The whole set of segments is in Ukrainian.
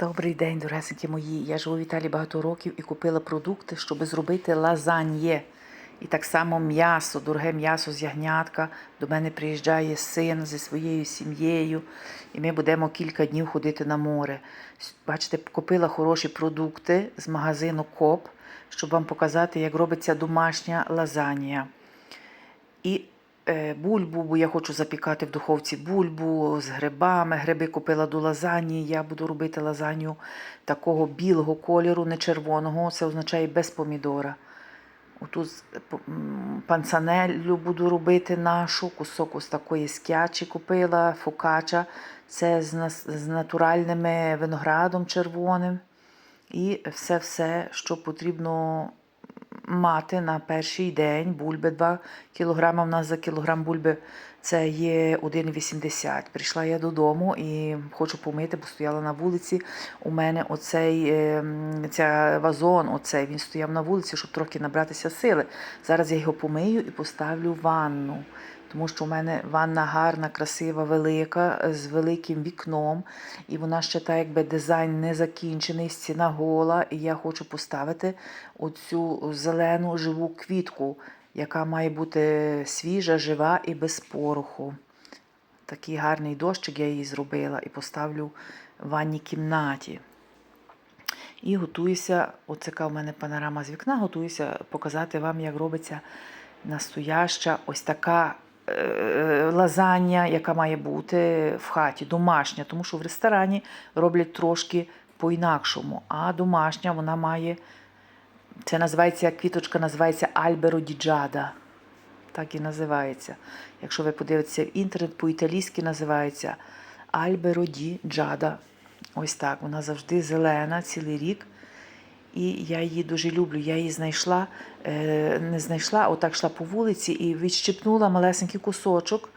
Добрий день, дорогесенькі мої. Я живу в Італії багато років і купила продукти, щоб зробити лазаньє. І так само м'ясо, дороге м'ясо з ягнятка. До мене приїжджає син зі своєю сім'єю, і ми будемо кілька днів ходити на море. Бачите, купила хороші продукти з магазину Коп, щоб вам показати, як робиться домашня лазанья. І бульбу, бо я хочу запікати в духовці бульбу з грибами. Гриби купила до лазані. Я буду робити лазанью такого білого кольору, не червоного. Це означає без помідора. Отут панцанеллю буду робити нашу, кусок ось такої скячі купила, фокача. Це з натуральним виноградом червоним. І все-все, що потрібно мати на перший день. Бульби 2 кг. У нас за кілограм бульби це є 1,80. Прийшла я додому і хочу помити, бо стояла на вулиці. У мене оцей е, ця вазон, оцей, він стояв на вулиці, щоб трохи набратися сили. Зараз я його помию і поставлю в ванну. Тому що у мене ванна гарна, красива, велика, з великим вікном. І вона ще так, якби дизайн не закінчений, стіна гола. І я хочу поставити оцю зелену живу квітку, яка має бути свіжа, жива і без пороху. Такий гарний дощик я її зробила і поставлю в ванній кімнаті. І готуюся, оце в мене панорама з вікна, готуюся показати вам, як робиться настояща ось така е, лазанья, яка має бути в хаті, домашня, тому що в ресторані роблять трошки по-інакшому. А домашня вона має, це називається, квіточка називається Альберо Діджада. Так і називається. Якщо ви подивитеся в інтернет, по-італійськи називається Альберо ді Джада. Ось так. Вона завжди зелена цілий рік. І я її дуже люблю. Я її знайшла, е, не знайшла, отак йшла по вулиці і відщипнула малесенький кусочок,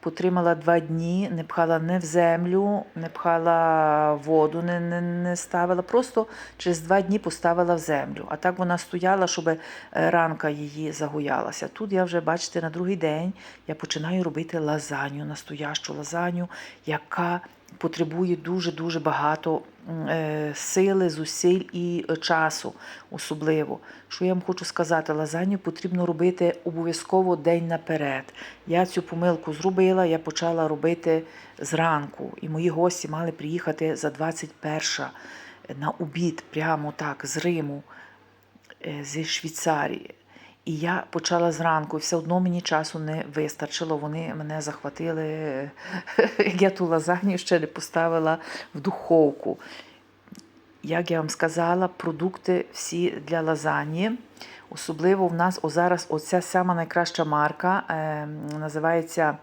потримала два дні, не пхала не в землю, не пхала воду, не, не, не ставила. Просто через два дні поставила в землю. А так вона стояла, щоб е, ранка її загоялася. Тут я вже, бачите, на другий день я починаю робити лазанью, настоящу лазанью, яка потребує дуже-дуже багато е, сили, зусиль і е, часу, особливо. Що я вам хочу сказати, лазанью потрібно робити обов'язково день наперед. Я цю помилку зробила, я почала робити зранку, і мої гості мали приїхати за 21 на обід, прямо так, з Риму, е, зі Швейцарії. І я почала зранку, все одно мені часу не вистачило. Вони мене захватили, я ту лазанью ще не поставила в духовку. Як я вам сказала, продукти всі для лазані. Особливо в нас зараз оця сама найкраща марка е, називається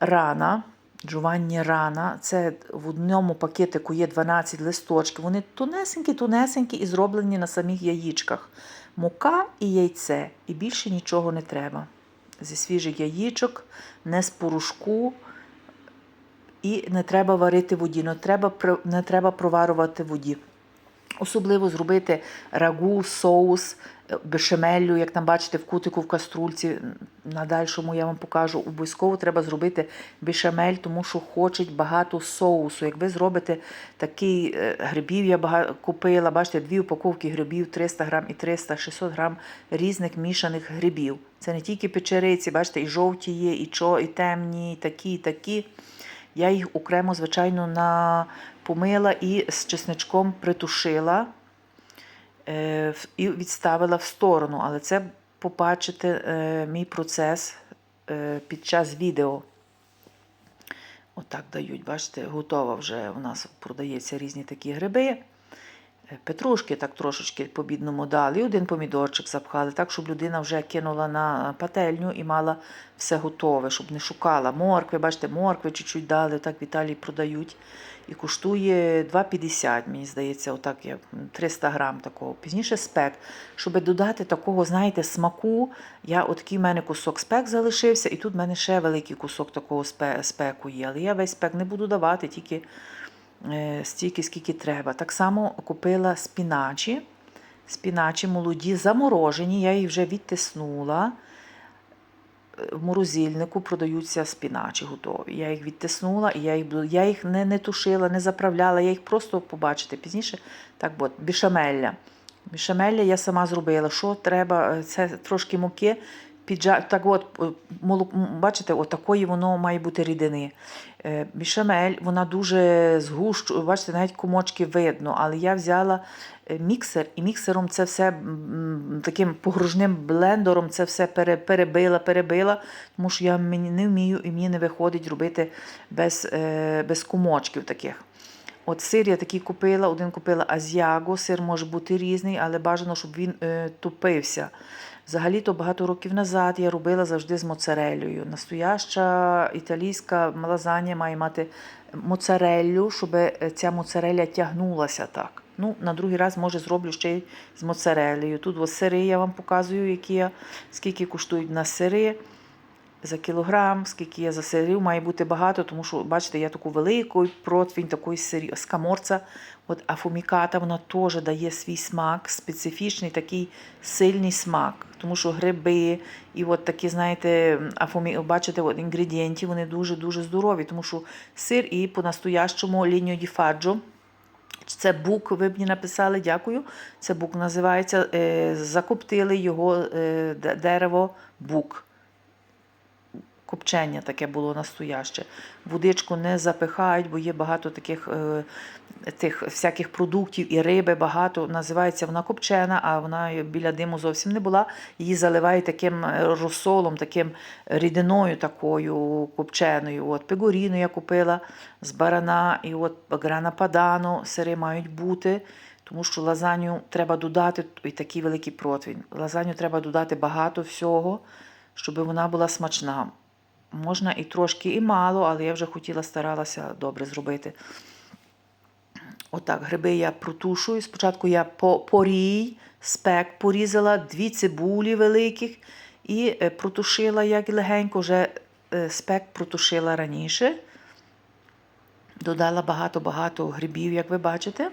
Рана. Джованні Рана. Це в одному пакетику є 12 листочків. Вони тонесенькі-тонесенькі і зроблені на самих яєчках. Мука і яйце. І більше нічого не треба. Зі свіжих яєчок, не з порошку. І не треба варити воді, не треба, не треба проварувати воді. Особливо зробити рагу, соус, е, бешемеллю, як там бачите, в кутику в каструльці. На дальшому я вам покажу. Обов'язково треба зробити бешамель, тому що хочуть багато соусу. Як ви зробите такий е, грибів, я купила, бачите, дві упаковки грибів, 300 грам і 300, 600 грам різних мішаних грибів. Це не тільки печериці, бачите, і жовті є, і чо, і темні, і такі, і такі. Я їх окремо, звичайно, на помила і з чесничком притушила е, і відставила в сторону. Але це побачите е, мій процес е, під час відео. Отак дають, бачите, готова вже у нас продається різні такі гриби. Е, Петрушки так трошечки по бідному дали, і один помідорчик запхали, так, щоб людина вже кинула на пательню і мала все готове, щоб не шукала моркви. Бачите, моркви чуть-чуть дали, так в Італії продають. І коштує 2,50, мені здається, отак я 300 грам такого. Пізніше спек. Щоб додати такого, знаєте, смаку, я отакий в мене кусок спек залишився, і тут в мене ще великий кусок такого спеку є. Але я весь спек не буду давати, тільки стільки, скільки треба. Так само купила спіначі. Спіначі молоді, заморожені, я їх вже відтиснула. в морозильнику продаються спіначі готові. Я їх відтиснула, і я їх, я їх не, не тушила, не заправляла, я їх просто побачите пізніше. Так, от, бішамелля. Бішамелля я сама зробила. Що треба? Е, Це трошки муки. Піджа... Так от, е, бачите, от такої воно має бути рідини. Е, Бішамель, вона дуже згущу, бачите, навіть комочки видно, але я взяла е, міксер, і міксером це все таким погружним блендером це все перебила, перебила, тому що я не вмію і мені не виходить робити без, без комочків таких. От сир я такий купила, один купила азіаго, сир може бути різний, але бажано, щоб він е, тупився. Взагалі-то багато років назад я робила завжди з моцареллею. Настояща італійська лазанья має мати моцареллю, щоб е, ця моцареля тягнулася так. Ну, на другий раз, може, зроблю ще й з моцареллею. Тут ось сири я вам показую, які я, скільки коштують на сири за кілограм, скільки я за сирів, має бути багато, тому що, бачите, я таку велику противень, такої сирі, скаморця, от афуміката, вона теж дає свій смак, специфічний такий сильний смак. Тому що гриби і от такі, знаєте, афумі... бачите, от інгредієнти, вони дуже-дуже здорові, тому що сир і по-настоящому лінію ді це бук, ви мені написали, дякую. Це бук називається. Е, закоптили його е, дерево бук копчення таке було настояще. Водичку не запихають, бо є багато таких е, тих всяких продуктів і риби багато. Називається вона копчена, а вона біля диму зовсім не була. Її заливають таким е, розсолом, таким рідиною такою копченою. От пегоріну я купила з барана, і от грана падано, сири мають бути. Тому що лазанью треба додати і такий великий противень. Лазанью треба додати багато всього, щоб вона була смачна. Можна і трошки, і мало, але я вже хотіла старалася добре зробити. Отак, гриби я протушую. Спочатку я по порій, спек порізала, дві цибулі великих і е, протушила як легенько, вже е, спек протушила раніше. Додала багато-багато грибів, як ви бачите.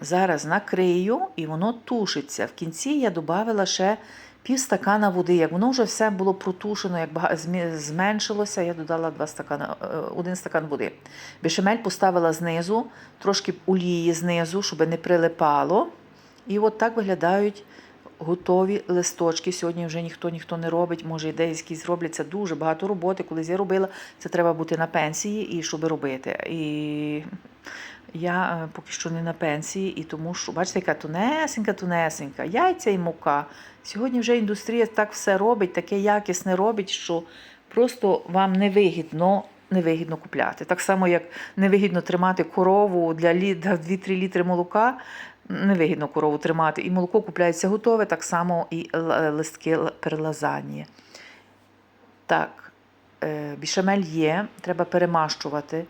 Зараз накрию і воно тушиться. В кінці я додала ще пів стакана води. Як воно вже все було протушено, як зменшилося, я додала два стакана, е, один стакан води. Бешемель поставила знизу, трошки олії знизу, щоб не прилипало. І от так виглядають готові листочки. Сьогодні вже ніхто ніхто не робить, може і деякі зроблять. Це дуже багато роботи. Колись я робила, це треба бути на пенсії і щоб робити. І я е, поки що не на пенсії, і тому що, бачите, яка тунесенька, тунесенька, яйця і мука. Сьогодні вже індустрія так все робить, таке якісне робить, що просто вам невигідно. Невигідно купляти. Так само, як невигідно тримати корову для 2-3 літри молока, невигідно корову тримати. І молоко купляється готове, так само і листки л- перелазанні. Так, е, бішамель є, треба перемащувати.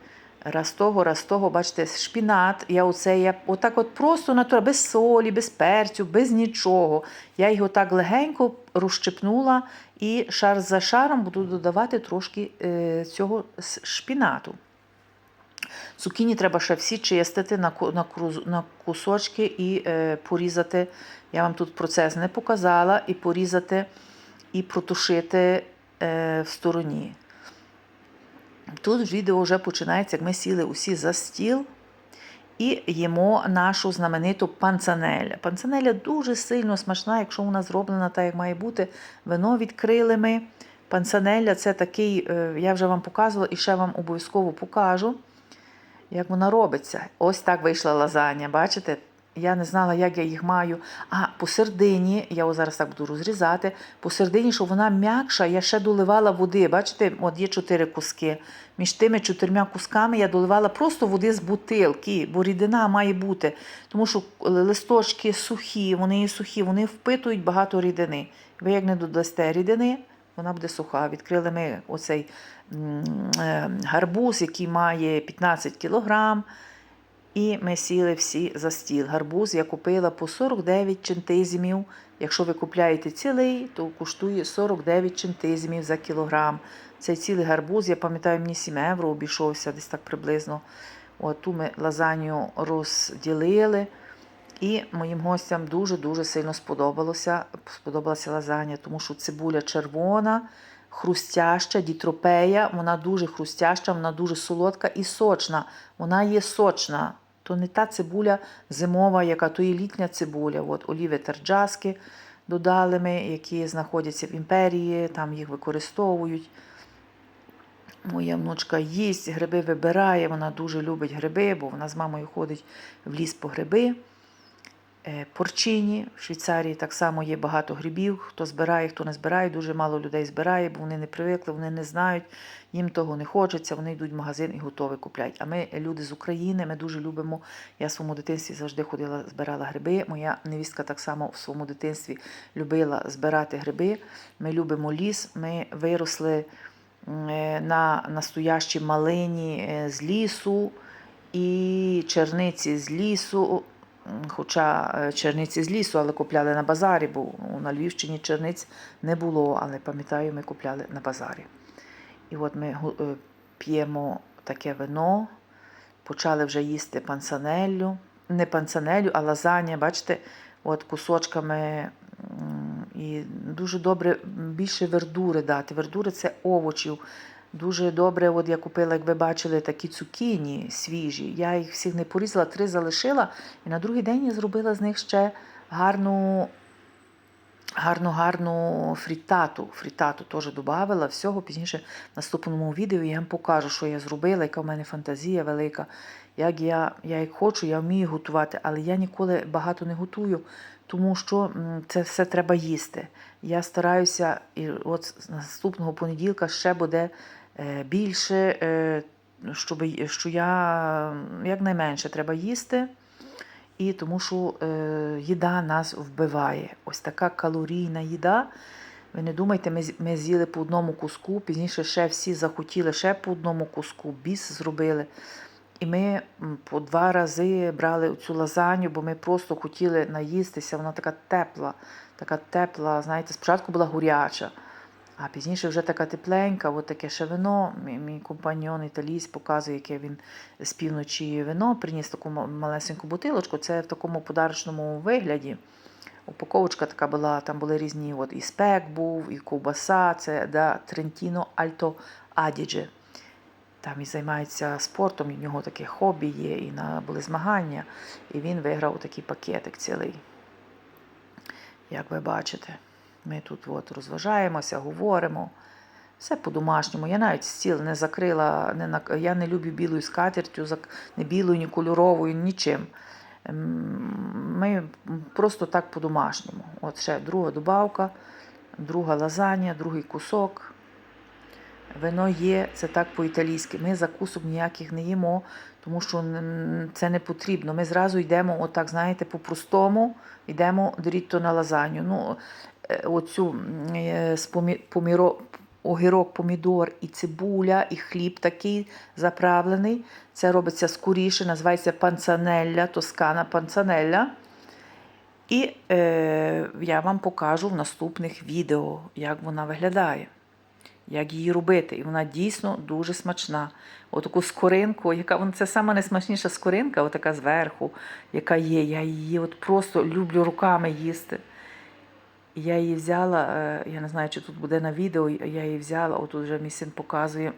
Раз того, раз того, бачите, шпінат. Я оце я отак от просто натура, без солі, без перцю, без нічого. Я його так легенько розщепнула і шар за шаром буду додавати трошки е, цього шпінату. Цукіні треба ще всі чистити на, на, на кусочки і е, порізати. Я вам тут процес не показала, і порізати, і протушити е, в стороні. Тут відео вже починається, як ми сіли усі за стіл і їмо нашу знамениту панцанеля. Панцанеля дуже сильно смачна, якщо вона зроблена так, як має бути. Вино відкрили ми. Панцанеля це такий, е, я вже вам показувала і ще вам обов'язково покажу, як вона робиться. Ось так вийшла лазанья, бачите? Я не знала, як я їх маю. А посередині, я його зараз так буду розрізати, посередині, щоб вона м'якша, я ще доливала води. Бачите, от є чотири куски. Між тими чотирма кусками я доливала просто води з бутилки, бо рідина має бути. Тому що листочки сухі, вони сухі, вони впитують багато рідини. Ви як не додасте рідини, вона буде суха. Відкрили ми оцей е, гарбуз, який має 15 кілограм. І ми сіли всі за стіл. Гарбуз я купила по 49 чентизмів. Якщо ви купляєте цілий, то коштує 49 чентизмів за кілограм. Цей цілий гарбуз, я пам'ятаю, мені 7 євро обійшовся десь так приблизно. От ту ми лазанью розділили. І моїм гостям дуже-дуже сильно сподобалося. Сподобалася лазанья, тому що цибуля червона, хрустяща, дітропея. Вона дуже хрустяща, вона дуже солодка і сочна. Вона є сочна. То не та цибуля зимова, яка то є літня цибуля. От оліви терджаски додали ми, які знаходяться в імперії, там їх використовують. Моя внучка їсть, гриби вибирає, вона дуже любить гриби, бо вона з мамою ходить в ліс по гриби. Е, Порчині в Швейцарії так само є багато грибів. Хто збирає, хто не збирає, дуже мало людей збирає, бо вони не привикли, вони не знають, їм того не хочеться, вони йдуть в магазин і готові купляють. А ми, люди з України, ми дуже любимо. Я в своєму дитинстві завжди ходила, збирала гриби. Моя невістка так само в своєму дитинстві любила збирати гриби. Ми любимо ліс, ми виросли е, на настоящій малині е, з лісу і черниці з лісу. Хоча е, черниці з лісу, але купляли на базарі, бо на Львівщині черниць не було, але пам'ятаю, ми купляли на базарі. І от ми е, п'ємо таке вино, почали вже їсти пансанеллю. Не пансанелю, а лазанья, бачите, от кусочками. І дуже добре більше вердури дати. Вердури це овочів. Дуже добре, от я купила, як ви бачили, такі цукіні свіжі. Я їх всіх не порізала, три залишила. І на другий день я зробила з них ще гарну, гарну, гарну фрітату. Фрітату теж додавала. Всього пізніше в наступному відео я вам покажу, що я зробила, яка в мене фантазія велика. Як я, я як хочу, я вмію готувати, але я ніколи багато не готую, тому що це все треба їсти. Я стараюся, і от з наступного понеділка ще буде е, більше, е, щоб, що я якнайменше треба їсти. І тому що е, їда нас вбиває. Ось така калорійна їда. Ви не думайте, ми, ми з'їли по одному куску, пізніше ще всі захотіли ще по одному куску, біс зробили. І ми по два рази брали цю лазанью, бо ми просто хотіли наїстися. Вона така тепла, така тепла. Знаєте, спочатку була горяча, а пізніше вже така тепленька, от таке ще вино. Мій компаньон італійсь показує, яке він з півночі вино приніс таку малесеньку бутилочку. Це в такому подарочному вигляді. Упаковочка така була, там були різні, от і спек був, і ковбаса, це да, Трентіно Альто Адідже. Там і займається спортом, і в нього таке хобі є, і на, були змагання. І він виграв такий пакетик цілий. Як ви бачите, ми тут от розважаємося, говоримо. Все по-домашньому. Я навіть стіл не закрила, не на... я не люблю білою скатертю, не білою, ні кольоровою, нічим. Ми просто так по-домашньому. От ще друга добавка, друга лазанья, другий кусок. Вино є, це так по-італійськи. Ми закусок ніяких не їмо, тому що це не потрібно. Ми зразу йдемо, отак, знаєте, по-простому, йдемо дирітто на лазанью. Ну, е, оцю е, поміро, огірок, помідор і цибуля, і хліб такий заправлений. Це робиться скоріше, називається панцанелля, тоскана панцанелля. І е, я вам покажу в наступних відео, як вона виглядає як її робити. І вона дійсно дуже смачна. Отаку скоринку, яка це сама найсмачніша скоринка, отака зверху, яка є. Я її от просто люблю руками їсти. І я її взяла, е, я не знаю, чи тут буде на відео, я її взяла, отут вже мій син показує.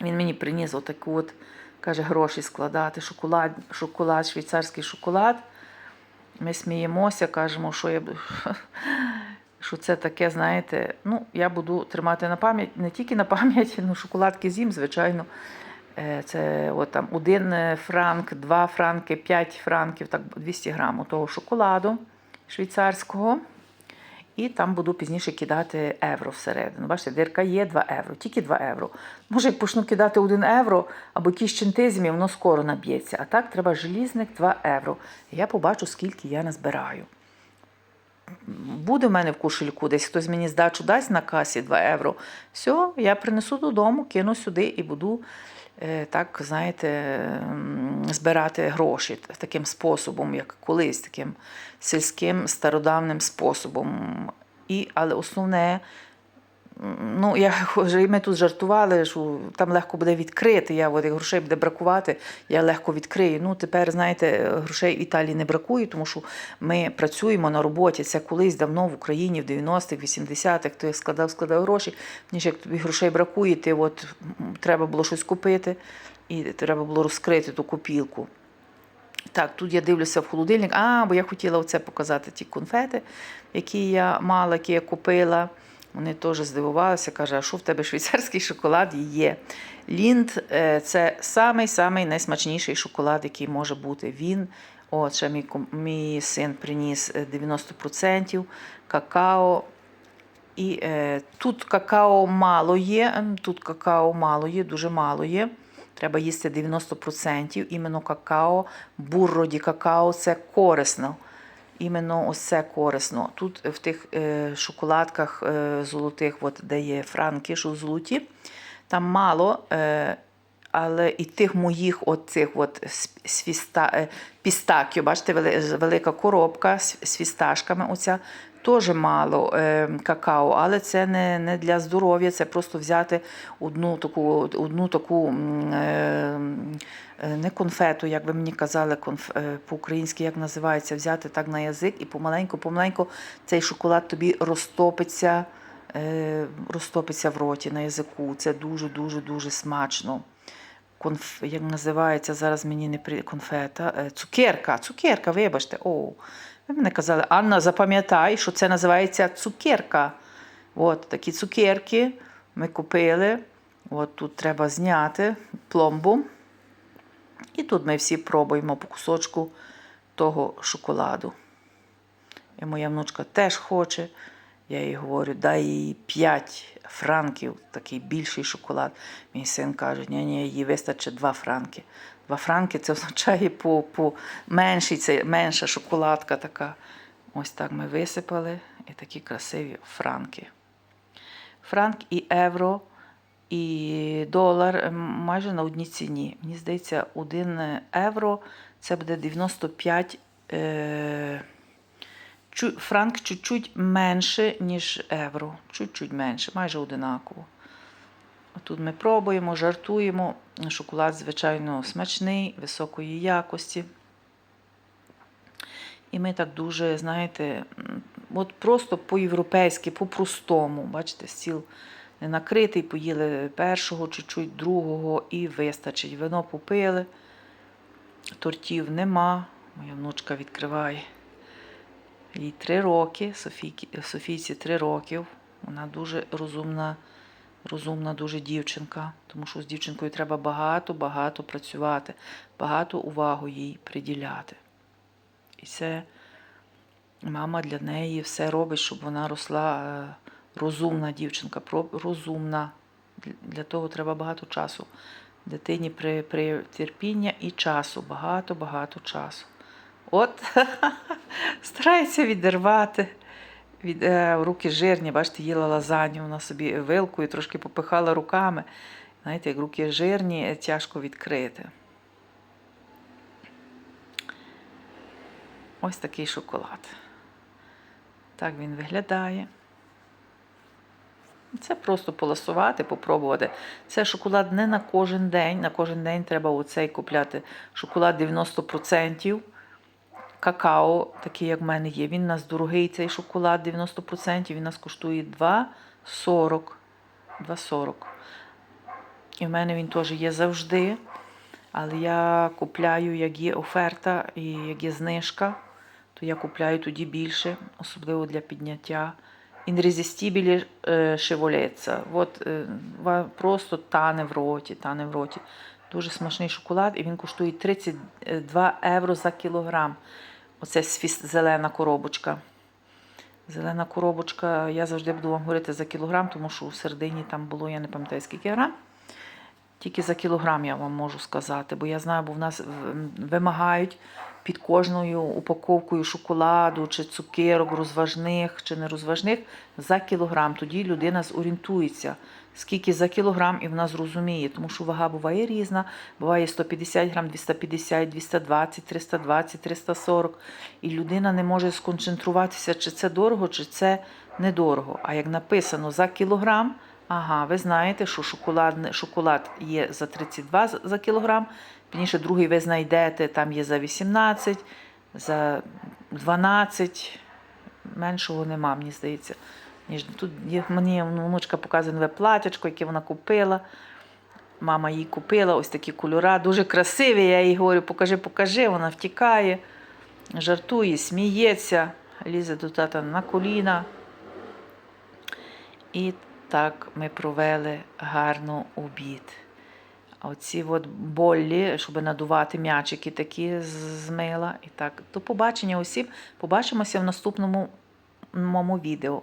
Він мені приніс отаку от, каже, гроші складати, шоколад, шоколад, швейцарський шоколад. Ми сміємося, кажемо, що я що це таке, знаєте, ну, я буду тримати на пам'ять, не тільки на пам'ять, ну, шоколадки з'їм, звичайно. Е, Це от там один е, франк, два франки, п'ять франків, так 200 грамів того шоколаду швейцарського. І там буду пізніше кидати євро всередину. Бачите, дирка є 2 євро, тільки 2 євро. Може, як почну кидати 1 євро або якісь чинтизмі, воно скоро наб'ється. А так треба желізних 2 євро. Я побачу, скільки я назбираю. Буде в мене в кошельку, десь хтось мені здачу дасть на касі 2 євро. Все, я принесу додому, кину сюди і буду е, так, знаєте, збирати гроші таким способом, як колись, таким сільським стародавним способом. І, але основне Ну, я вже ми тут жартували, що там легко буде відкрити. Я от, як грошей буде бракувати, я легко відкрию. Ну, тепер, знаєте, грошей в Італії не бракує, тому що ми працюємо на роботі. Це колись давно в Україні, в 90-х, 80-х, ти складав, складав гроші. Ніж як тобі грошей бракує, ти от треба було щось купити, і треба було розкрити ту копілку. Так, тут я дивлюся в холодильник. А, бо я хотіла оце показати ті конфети, які я мала, які я купила. Вони теж здивувалися, каже, а що в тебе швейцарський шоколад є? Лінд е, це самий-самий найсмачніший шоколад, який може бути. Він, от мій, мій син приніс е, 90% какао. І е, тут какао мало є, ем, тут какао мало є, дуже мало є. Треба їсти 90%. Іменно какао, бурроді какао це корисно. Іменно ось це корисно. Тут в тих е, шоколадках е, золотих, от, де є франки, що золоті, там мало. Е, але і тих моїх от цих от е, пістаків, бачите, вели- велика коробка з фісташками, оця теж мало е, какао, але це не, не для здоров'я, це просто взяти одну таку, одну таку е, не конфету, як ви мені казали, конф, е, по-українськи як називається, взяти так на язик і помаленьку, помаленьку цей шоколад тобі розтопиться, розтопиться в роті на язику. Це дуже, дуже, смачно конф... як називається зараз мені не при конфета. Цукерка, цукерка, вибачте. О, ви мене казали, Анна, запам'ятай, що це називається цукерка. От такі цукерки ми купили. От тут треба зняти пломбу. І тут ми всі пробуємо по кусочку того шоколаду. І моя внучка теж хоче. Я їй говорю, дай їй 5 франків, такий більший шоколад. Мій син каже, ні, ні, їй вистачить 2 франки. 2 франки це означає по, по меншій, це менша шоколадка така. Ось так ми висипали і такі красиві франки. Франк і євро, і долар майже на одній ціні. Мені здається, 1 євро це буде 95 е, франк чуть-чуть менше, ніж євро. Чуть-чуть менше, майже одинаково. Тут ми пробуємо, жартуємо. Шоколад, звичайно, смачний, високої якості. І ми так дуже, знаєте, от просто по-європейськи, по-простому. Бачите, стіл не накритий, поїли першого, чуть-чуть другого і вистачить. Вино попили, тортів нема. Моя внучка відкриває. Їй три роки, Софійці три років. Вона дуже розумна, розумна дуже дівчинка, тому що з дівчинкою треба багато-багато працювати, багато увагу їй приділяти. І це мама для неї все робить, щоб вона росла е, розумна дівчинка, розумна. Для- того треба багато часу. Дитині при, при терпіння і часу, багато-багато часу. От старається відірвати. Від, е, руки жирні, бачите, їла лазанью, вона собі вилкою трошки попихала руками. Знаєте, як руки жирні, е, тяжко відкрити. Ось такий шоколад. Так він виглядає. Це просто поласувати, попробувати. Це шоколад не на кожен день. На кожен день треба оцей купляти шоколад 90%. Какао, такий, як в мене є. Він у нас дорогий, цей шоколад 90%. Він нас коштує 2,40. 2,40. І в мене він теж є завжди. Але я купляю, як є оферта і як є знижка, то я купляю тоді більше, особливо для підняття. Інрезистібілі шеволеца. От е, просто тане в роті, тане в роті. Дуже смачний шоколад, і він коштує 32 євро за кілограм. Оце зелена коробочка. Зелена коробочка, я завжди буду вам говорити за кілограм, тому що у середині там було, я не пам'ятаю скільки грам. Тільки за кілограм я вам можу сказати, бо я знаю, бо в нас вимагають під кожною упаковкою шоколаду чи цукерок, розважних чи нерозважних за кілограм. Тоді людина зорієнтується, скільки за кілограм, і вона зрозуміє, тому що вага буває різна, буває 150 грам, 250, 220, 320, 340. І людина не може сконцентруватися, чи це дорого, чи це недорого. А як написано за кілограм, ага, ви знаєте, що шоколад, шоколад є за 32 за- кілограм, пізніше другий ви знайдете, там є за 18, за 12, меншого нема, мені здається. Ніж тут мені внучка показує нове платячко, яке вона купила. Мама їй купила ось такі кольори, дуже красиві. Я їй говорю, покажи, покажи. Вона втікає, жартує, сміється, лізе до тата на коліна. І так ми провели гарно обід. Оці от болі, щоб надувати м'ячики такі з мила. І так, до побачення усім. Побачимося в наступному відео.